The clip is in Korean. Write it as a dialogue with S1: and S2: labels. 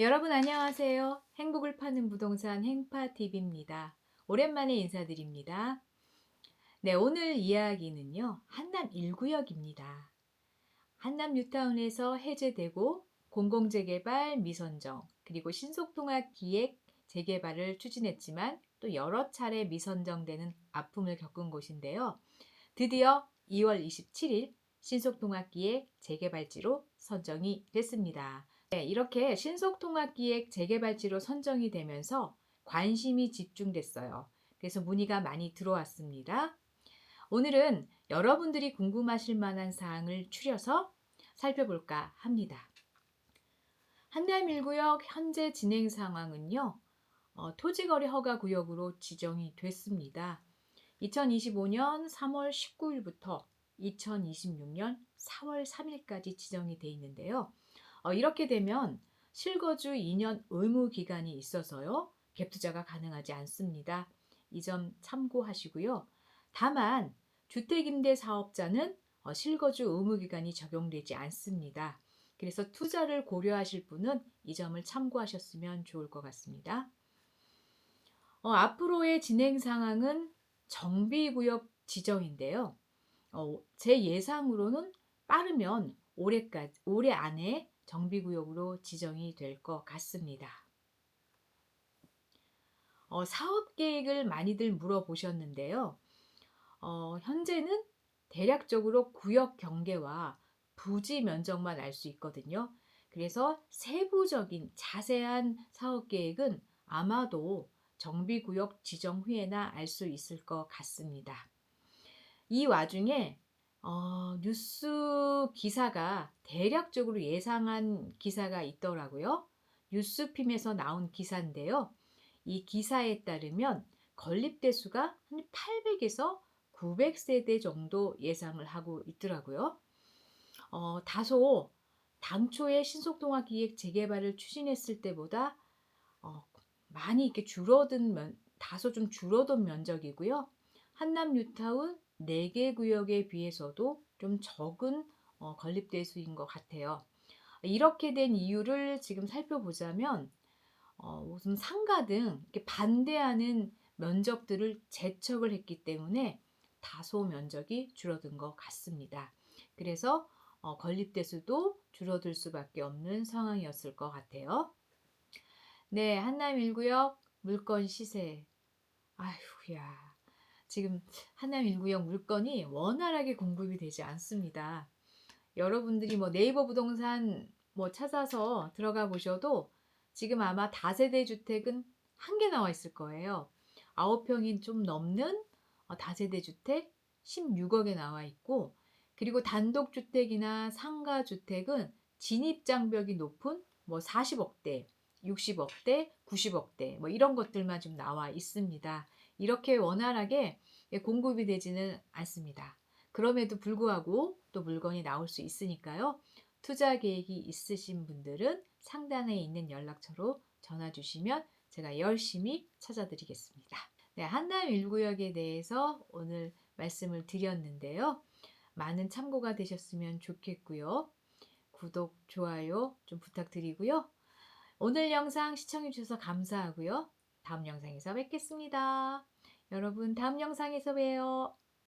S1: 여러분 안녕하세요. 행복을 파는 부동산 행파TV입니다. 오랜만에 인사드립니다. 네, 오늘 이야기는요. 한남 1구역입니다. 한남 뉴타운에서 해제되고 공공재개발 미선정 그리고 신속통합 기획 재개발을 추진했지만 또 여러 차례 미선정되는 아픔을 겪은 곳인데요. 드디어 2월 27일 신속통합기획 재개발지로 선정이 됐습니다. 네, 이렇게 신속통합기획 재개발지로 선정이 되면서 관심이 집중됐어요. 그래서 문의가 많이 들어왔습니다. 오늘은 여러분들이 궁금하실 만한 사항을 추려서 살펴볼까 합니다. 한남 1구역 현재 진행 상황은요. 어, 토지거래 허가 구역으로 지정이 됐습니다. 2025년 3월 19일부터 2026년 4월 3일까지 지정이 돼 있는데요. 어, 이렇게 되면 실거주 2년 의무 기간이 있어서요. 갭 투자가 가능하지 않습니다. 이 점 참고하시고요. 다만 주택임대 사업자는 어, 실거주 의무 기간이 적용되지 않습니다. 그래서 투자를 고려하실 분은 이 점을 참고하셨으면 좋을 것 같습니다. 어, 앞으로의 진행 상황은 정비구역 지정인데요. 어, 제 예상으로는 빠르면 올해까지, 올해 안에 정비구역으로 지정이 될 것 같습니다. 어, 사업 계획을 많이들 물어보셨는데요. 어, 현재는 대략적으로 구역 경계와 부지 면적만 알 수 있거든요. 그래서 세부적인 자세한 사업 계획은 아마도 정비구역 지정 후에나 알 수 있을 것 같습니다. 이 와중에 어, 뉴스 기사가 대략적으로 예상한 기사가 있더라고요. 뉴스핌에서 나온 기사인데요. 이 기사에 따르면 건립대 수가 한 800에서 900세대 정도 예상을 하고 있더라고요. 어, 다소 당초에 신속통화 기획 재개발을 추진했을 때보다 어, 많이 이렇게 줄어든 면, 다소 좀 줄어든 면적이고요. 한남 뉴타운 4개 구역에 비해서도 좀 적은 어, 건립대수인 것 같아요. 이렇게 된 이유를 지금 살펴보자면 어, 무슨 상가 등 반대하는 면적들을 재척을 했기 때문에 다소 면적이 줄어든 것 같습니다. 그래서 어, 건립대수도 줄어들 수밖에 없는 상황이었을 것 같아요. 네, 한남 1구역 물건 시세. 아휴야. 지금 한남 1구역 물건이 원활하게 공급이 되지 않습니다. 여러분들이 뭐 네이버 부동산 뭐 찾아서 들어가 보셔도 지금 아마 다세대 주택은 한 개 나와 있을 거예요. 9평이 좀 넘는 어, 다세대 주택 16억에 나와 있고 그리고 단독 주택이나 상가 주택은 진입 장벽이 높은 뭐 40억대, 60억대, 90억대 뭐 이런 것들만 좀 나와 있습니다. 이렇게 원활하게 공급이 되지는 않습니다. 그럼에도 불구하고 또 물건이 나올 수 있으니까요. 투자 계획이 있으신 분들은 상단에 있는 연락처로 전화 주시면 제가 열심히 찾아드리겠습니다. 네, 한남 1구역에 대해서 오늘 말씀을 드렸는데요. 많은 참고가 되셨으면 좋겠고요. 구독, 좋아요 좀 부탁드리고요. 오늘 영상 시청해 주셔서 감사하고요. 다음 영상에서 뵙겠습니다. 여러분 다음 영상에서 봬요.